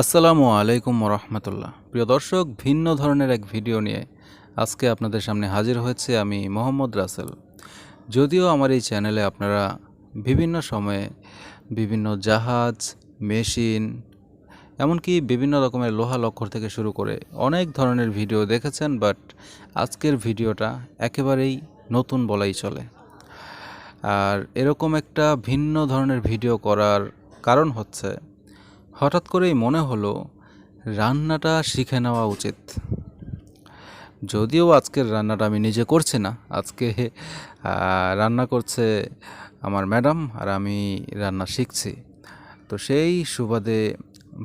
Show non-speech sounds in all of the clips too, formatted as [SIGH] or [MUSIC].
আসসালামু আলাইকুম রহমতুল্লাহ প্রিয় দর্শক, ভিন্ন ধরনের এক ভিডিও নিয়ে আজকে আপনাদের সামনে হাজির হয়েছে আমি মোহাম্মদ রাসেল। যদিও আমার এই চ্যানেলে আপনারা বিভিন্ন সময়ে বিভিন্ন জাহাজ, মেশিন, এমনকি বিভিন্ন রকমের লোহা লক্ষর থেকে শুরু করে অনেক ধরনের ভিডিও দেখেছেন, বাট আজকের ভিডিওটা একেবারেই নতুন বলাই চলে। আর এরকম একটা ভিন্ন ধরনের ভিডিও করার কারণ হচ্ছে হঠাৎ করেই মনে হলো, রান্নাটা শিখে নেওয়া উচিত। যদিও আজকের রান্নাটা আমি নিজে করছি না, আজকে রান্না করছে আমার ম্যাডাম আর আমি রান্না শিখছি। তো সেই সুবাদে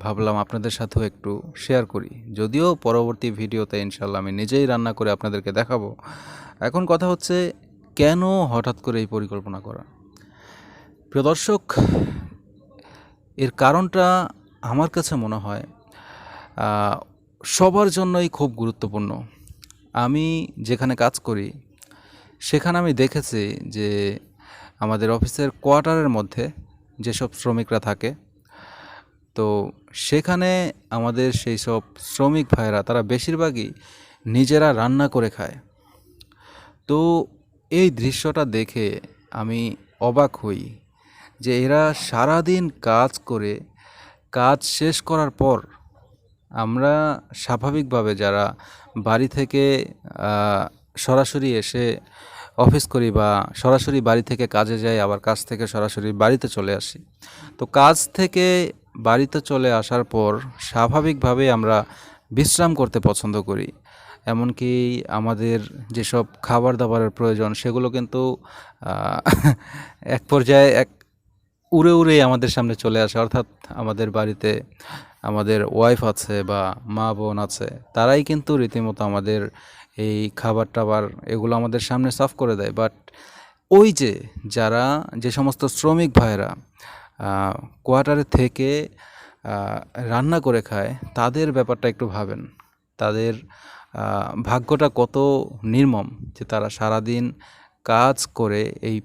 ভাবলাম আপনাদের সাথেও একটু শেয়ার করি। যদিও পরবর্তী ভিডিওতে ইনশাল্লাহ আমি নিজেই রান্না করে আপনাদেরকে দেখাবো। এখন কথা হচ্ছে, কেন হঠাৎ করে এই পরিকল্পনা করা? প্রিয় দর্শক, এর কারণটা আমার কাছে মনে হয় সবার জন্যই খুব গুরুত্বপূর্ণ। আমি যেখানে কাজ করি, সেখানে আমি দেখেছি যে আমাদের অফিসের কোয়ার্টারের মধ্যে যেসব শ্রমিকরা থাকে, তো সেখানে আমাদের সেই সব শ্রমিক ভাইরা তারা বেশিরভাগই নিজেরা রান্না করে খায়। তো এই দৃশ্যটা দেখে আমি অবাক হই যে এরা সারাদিন কাজ করে কাজ শেষ করার পর আমরা স্বাভাবিকভাবে যারা বাড়ি থেকে সরাসরি এসে অফিস করি বা সরাসরি বাড়ি থেকে কাজে যাই, আবার কাজ থেকে সরাসরি বাড়িতে চলে আসি। তো কাজ থেকে বাড়িতে চলে আসার পর স্বাভাবিকভাবে আমরা বিশ্রাম করতে পছন্দ করি। এমনকি আমাদের যেসব খাবার দাবারের প্রয়োজন সেগুলো কিন্তু [LAUGHS] এক পর্যায়ে এক উড়ে উড়ে আমাদের সামনে চলে আসে, অর্থাৎ আমাদের বাড়িতে আমাদের ওয়াইফ আছে বা মা বোন আছে, তারাই কিন্তু রীতিমতো আমাদের এই খাবার টাবার এগুলো আমাদের সামনে সাফ করে দেয়। বাট ওই যে যারা, যে সমস্ত শ্রমিক ভাইরা কোয়ার্টারে থেকে রান্না করে খায়, তাদের ব্যাপারটা একটু ভাবেন। তাদের ভাগ্যটা কত নির্মম যে তারা সারাদিন কাজ করে এই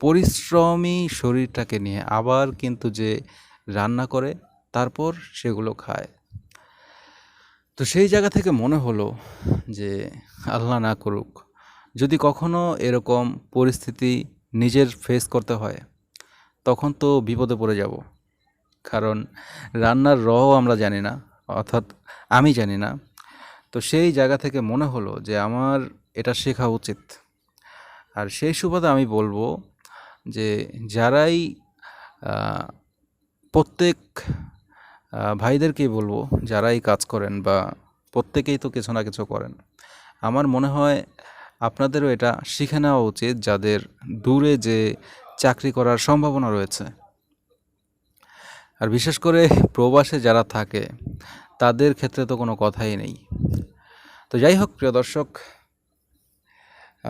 পরিশ্রমী শরীরটাকে নিয়ে আবার কিন্তু যে রান্না করে, তারপর সেগুলো খায়। তো সেই জায়গা থেকে মনে হলো যে আল্লাহ না করুক, যদি কখনো এরকম পরিস্থিতি নিজের ফেস করতে হয়, তখন তো বিপদে পড়ে যাব। কারণ রান্নার রও আমরা জানি না, অর্থাৎ আমি জানি না। তো সেই জায়গা থেকে মনে হলো যে আমার এটা শেখা উচিত। আর সেই সুবাদে আমি বলব যে যারাই প্রত্যেক ভাইদেরকেই বলব যারাই কাজ করেন বা প্রত্যেকেই তো কিছু না কিছু করেন, আমার মনে হয় আপনাদেরও এটা শিখে নেওয়া উচিত যাদের দূরে যে চাকরি করার সম্ভাবনা রয়েছে। আর বিশেষ করে প্রবাসে যারা থাকে, তাদের ক্ষেত্রে তো কোনো কথাই নেই। তো যাই হোক, প্রিয় দর্শক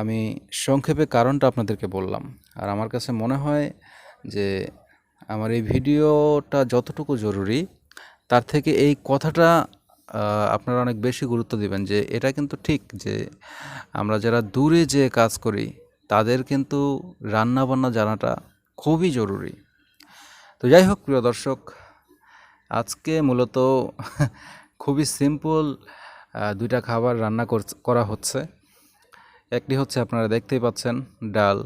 আমি সংক্ষেপে কারণটা আপনাদেরকে বললাম। আর আমার কাছে মনে হয় যে আমার এই ভিডিওটা যতটুকু জরুরি, তার থেকে এই কথাটা আপনারা অনেক বেশি গুরুত্ব দিবেন যে এটা কিন্তু ঠিক যে আমরা যারা দূরে যে কাজ করি, তাদের কিন্তু রান্না বান্না জানাটা খুবই জরুরি। তো যাই হোক, প্রিয় দর্শক, আজকে মূলত খুবই সিম্পল দুইটা খাবার রান্না করা হচ্ছে। একটি হচ্ছে আপনারা দেখতেই পাচ্ছেন ডাল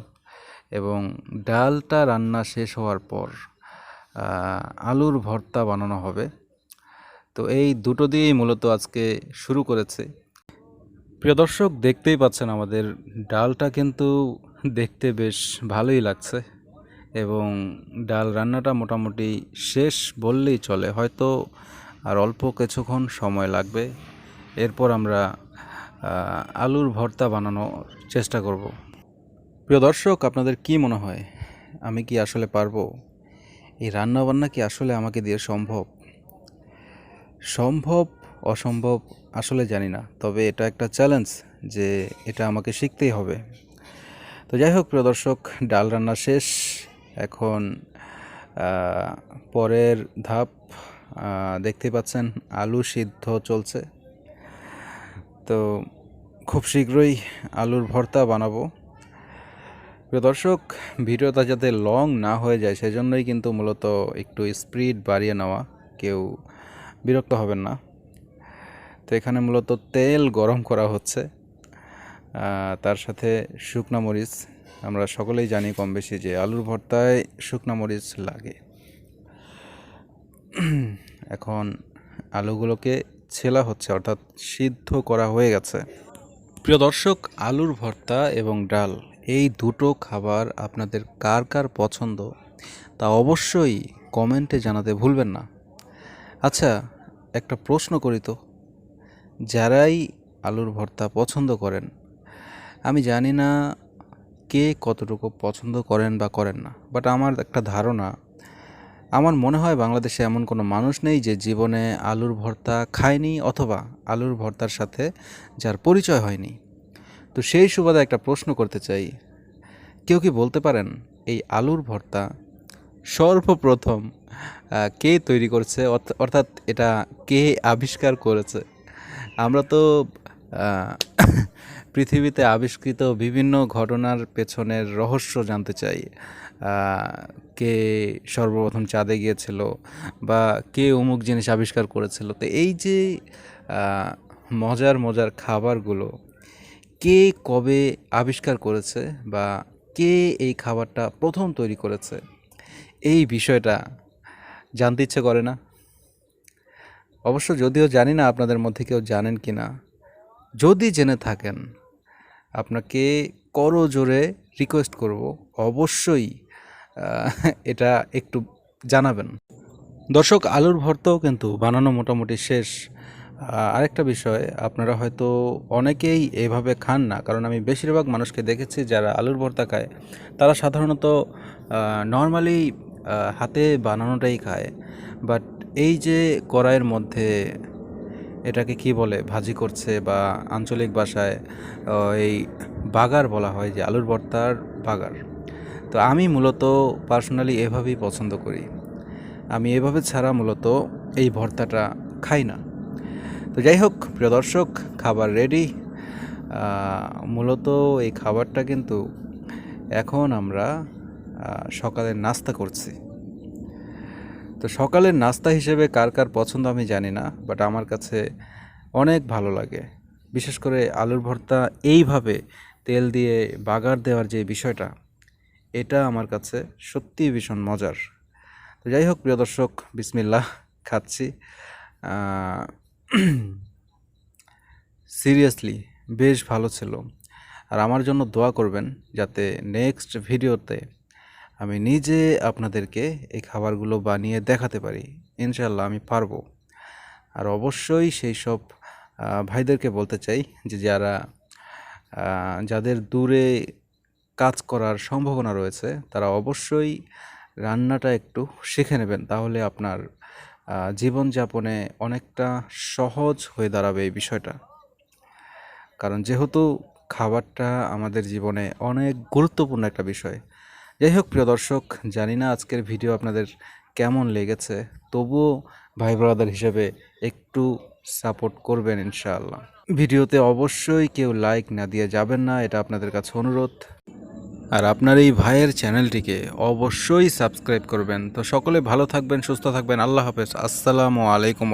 এবং ডালটা রান্না শেষ হওয়ার পর আলুর ভর্তা বানানো হবে। তো এই দুটো দিয়েই মূলত আজকে শুরু করেছে। প্রিয় দর্শক, দেখতেই পাচ্ছেন আমাদের ডালটা কিন্তু দেখতে বেশ ভালোই লাগছে এবং ডাল রান্নাটা মোটামুটি শেষ বললেই চলে। হয়তো আর অল্প কিছুক্ষণ সময় লাগবে। এরপর আমরা আলুর ভর্তা বানানোর চেষ্টা করব। প্রিয় দর্শক আপনাদের কি মনে হয়? আমি কি আসলে পারব? এই রান্না বান্না কি আসলে আমাকে দিয়ে সম্ভব? সম্ভব অসম্ভব আসলে জানি না তবে এটা একটা চ্যালেঞ্জ যে এটা আমাকে শিখতেই হবে। তো যাই হোক প্রিয় দর্শক ডাল রান্না শেষ। এখন পরের ধাপ আহ, দেখতেই পাচ্ছেন আলু সিদ্ধ চলছে। তো খুব শীঘ্রই আলুর ভর্তা বানাবো। প্রিয় দর্শক, ভিডিওটা যাতে লং না হয়ে যায়, সেজন্যই কিন্তু মূলত একটু স্পিড বাড়িয়ে নেওয়া। কেউ বিরক্ত হবেন না। তো এখানে মূলত তেল গরম করা হচ্ছে। তার সাথে শুকনা মরিচ। আমরা সকলেই জানি কম বেশি যে আলুর ভর্তায় শুকনা মরিচ লাগে। এখন আলুগুলোকে ছেলা হচ্ছে, অর্থাৎ সিদ্ধ করা হয়ে গেছে। প্রিয় দর্শক, আলুর ভর্তা এবং ডাল, এই দুটো খাবার আপনাদের কার কার পছন্দ তা অবশ্যই কমেন্টে জানাতে ভুলবেন না। আচ্ছা একটা প্রশ্ন করি তো। যারাই আলুর ভর্তা পছন্দ করেন, আমি জানি না কে কতটুকু পছন্দ করেন বা করেন না বাট আমার একটা ধারণা আমার মনে হয় বাংলাদেশে এমন কোনো মানুষ নেই যে জীবনে আলুর ভর্তা খায়নি অথবা আলুর ভর্তার সাথে যার পরিচয় হয়নি। তো সেই সুবাদে একটা প্রশ্ন করতে চাই। কেউ কি বলতে পারেন এই আলুর ভর্তা সর্বপ্রথম কে তৈরি করছে? অর্থ- অর্থাৎ এটা কে আবিষ্কার করেছে? আমরা তো [LAUGHS] পৃথিবীতে আবিষ্কৃত বিভিন্ন ঘটনার পেছনের রহস্য জানতে চাই। কে সর্বপ্রথম চাঁদে গিয়েছিল বা কে অমুক জিনিস আবিষ্কার করেছিল। তো এই যে মজার মজার খাবারগুলো, কে কবে আবিষ্কার করেছে বা কে এই খাবারটা প্রথম তৈরি করেছে, এই বিষয়টা জানতে ইচ্ছে করে না। অবশ্য যদিও জানি না আপনাদের মধ্যে কেউ জানেন কি না যদি জেনে থাকেন, আপনাকে করো জোরে রিকোয়েস্ট করব। অবশ্যই এটা একটু জানাবেন। দর্শক, আলুর ভর্তাও কিন্তু বানানো মোটামুটি শেষ। আরেকটা বিষয়, আপনারা হয়তো অনেকেই এভাবে খান না, কারণ আমি বেশিরভাগ মানুষকে দেখেছি যারা আলুর ভর্তা খায়, তারা সাধারণত নর্মালি হাতে বানানোটাই খায়। বাট এই যে কড়াইয়ের মধ্যে এটাকে কি বলে, ভাজি করছে বা আঞ্চলিক ভাষায় এই বাগার বলা হয় যে আলুর ভর্তার বাগার। তো আমি মূলত পার্সোনালি এভাবেই পছন্দ করি। আমি এভাবে ছাড়া মূলত এই ভর্তাটা খাই না। তো যাই হোক, প্রিয় দর্শক, খাবার রেডি মূলত এই খাবারটা কিন্তু এখন আমরা সকালের নাস্তা করছি। তো সকালের নাস্তা হিসেবে কার কার পছন্দ আমি জানি না বাট আমার কাছে অনেক ভালো লাগে। বিশেষ করে আলুর ভর্তা এইভাবে তেল দিয়ে বাগার দেওয়ার যে বিষয়টা, এটা আমার কাছে সত্যিই ভীষণ মজার। তো যাই হোক, প্রিয় দর্শক, বিসমিল্লাহ, খাচ্ছি। সিরিয়াসলি বেশ ভালো ছিল। আর আমার জন্য দোয়া করবেন যাতে নেক্সট ভিডিওতে আমি নিজে আপনাদেরকে এই খাবারগুলো বানিয়ে দেখাতে পারি। ইনশাল্লাহ আমি পারব। আর অবশ্যই সেই সব ভাইদেরকে বলতে চাই যে যারা যাদের দূরে কাজ করার সম্ভাবনা রয়েছে, তারা অবশ্যই রান্নাটা একটু শিখে নেবেন। তাহলে আপনার জীবনযাপনে অনেকটা সহজ হয়ে দাঁড়াবে এই বিষয়টা। কারণ যেহেতু খাবারটা আমাদের জীবনে অনেক গুরুত্বপূর্ণ একটা বিষয় যাই হোক প্রিয় দর্শক, জানি না আজকের ভিডিও আপনাদের কেমন লেগেছে, তবুও ভাই ব্রাদার হিসেবে একটু সাপোর্ট করবেন ইনশাআল্লাহ। ভিডিওতে অবশ্যই কেউ লাইক না দিয়ে যাবেন না, এটা আপনাদের কাছে অনুরোধ। আর আপনার এই ভাইয়ের চ্যানেলটিকে অবশ্যই সাবস্ক্রাইব করবেন। তো সকলে ভালো থাকবেন, সুস্থ থাকবেন, আল্লাহ হাফেজ। আসসালামু আলাইকুম